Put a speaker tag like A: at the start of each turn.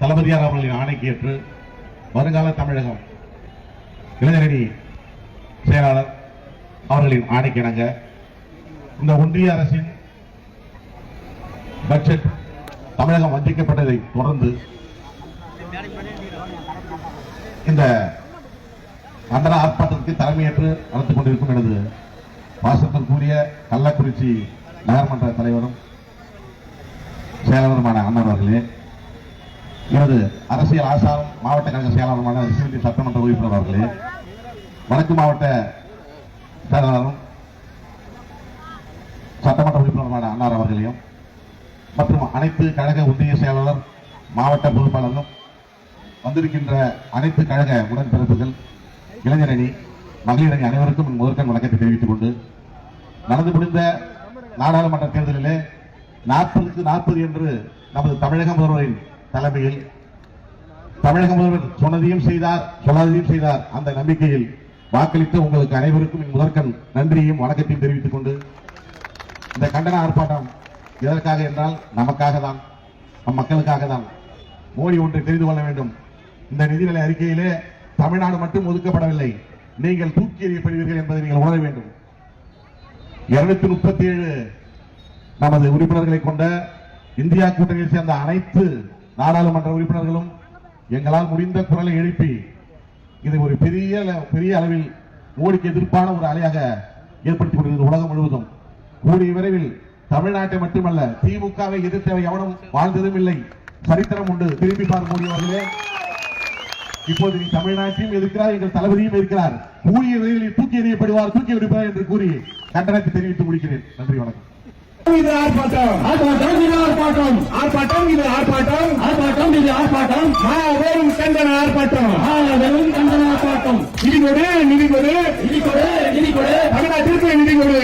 A: தளபதியார் அவர்களின் ஆணைக்கு ஏற்று வருங்கால தமிழகம் இளைஞரணி செயலாளர் அவர்களின் ஆணைக்கு இணங்க இந்த ஒன்றிய அரசின் பட்ஜெட் தமிழகம் வஞ்சிக்கப்பட்டதை தொடர்ந்து இந்த கண்டன ஆர்ப்பாட்டத்திற்கு தலைமையேற்று நடத்துக் கொண்டிருக்கும் எனது பாசத்திற்குரிய கள்ளக்குறிச்சி நகர்மன்ற தலைவரும் செயலாளருமான அண்ணன் அவர்களே எனது அரசியல் ஆசாரம் மாவட்ட கழக செயலாளருமான சிவந்தி சட்டமன்ற உறுப்பினர் அவர்களே வடக்கு மாவட்ட செயலாளரும் சட்டமன்ற உறுப்பினருமான அன்னார் அவர்களையும் மற்றும் அனைத்து கழக ஒன்றிய செயலாளர் மாவட்ட பொறுப்பாளர்களும் வந்திருக்கின்ற அனைத்து கழக உடன்பிறப்புகள் இளைஞரணி மகளிரணி அனைவருக்கும் முதற்கண் வணக்கத்தை தெரிவித்துக் கொண்டு நடந்து முடிந்த நாடாளுமன்ற தேர்தலிலே நாற்பதுக்கு நாற்பது என்று நமது தமிழக முதல்வரின் தலைமையில் தமிழக முதல்வர் சொன்னதையும் செய்தார் சொல்லாததையும் செய்தார். அந்த நம்பிக்கையில் வாக்களித்த உங்களுக்கு அனைவருக்கும் என் முதற்கண் நன்றியையும் வணக்கத்தையும் தெரிவித்துக் கொண்டு இந்த கண்டன ஆர்ப்பாட்டம் எதற்காக என்றால் நமக்காக தான் நம் மக்களுக்காக தான். மோடி ஒன்றை தெரிந்து கொள்ள வேண்டும். இந்த நிதிநிலை அறிக்கையிலே தமிழ்நாடு மட்டும் ஒதுக்கப்படவில்லை. நீங்கள் தூக்கி எறியப்படுவீர்கள் என்பதை நீங்கள் உணர வேண்டும். இருநூத்தி முப்பத்தி ஏழு நமது உறுப்பினர்களை கொண்ட இந்தியா கூட்டணியை சேர்ந்த அனைத்து நாடாளுமன்ற உறுப்பினர்களும் எங்களால் முடிந்த குரலை எழுப்பி இதை ஒரு பெரிய பெரிய அளவில் மோடிக்கு எதிர்ப்பான ஒரு அலையாக ஏற்படுத்திக் கொண்டிருக்கிறது உலகம் முழுவதும். கூடிய விரைவில் தமிழ்நாட்டை மட்டுமல்ல திமுகவை எதிர்த்தவை எவனும் வாழ்ந்ததும் இல்லை. சரித்திரம் உண்டு. திரும்பி பார் மோடி இப்போது நீ தமிழ்நாட்டையும் எதிர்க்கிறார் எங்கள் தளபதியும் இருக்கிறார் கூடிய விரைவில் தூக்கி எறியப்படுவார் தூக்கி எறியப்படுவார் என்று கூறி கண்டனத்தை தெரிவித்து முடிக்கிறேன் நன்றி வணக்கம்.
B: இது ஆர்ப்பாட்டம். ஆர்ப்பாட்டம் இது ஆர்ப்பாட்டம். ஆர்ப்பாட்டம் இது ஆர்ப்பாட்டம். ஆர்ப்பாட்டம் இது ஆர்ப்பாட்டம். மாபெரும் கண்டன ஆர்ப்பாட்டம். மாபெரும் கண்டன ஆர்ப்பாட்டம். நிதி கொடு நிதி கொடு நிதி கொடு நிதி கொடு தமிழ்நாட்டிற்கு நிதி கொடு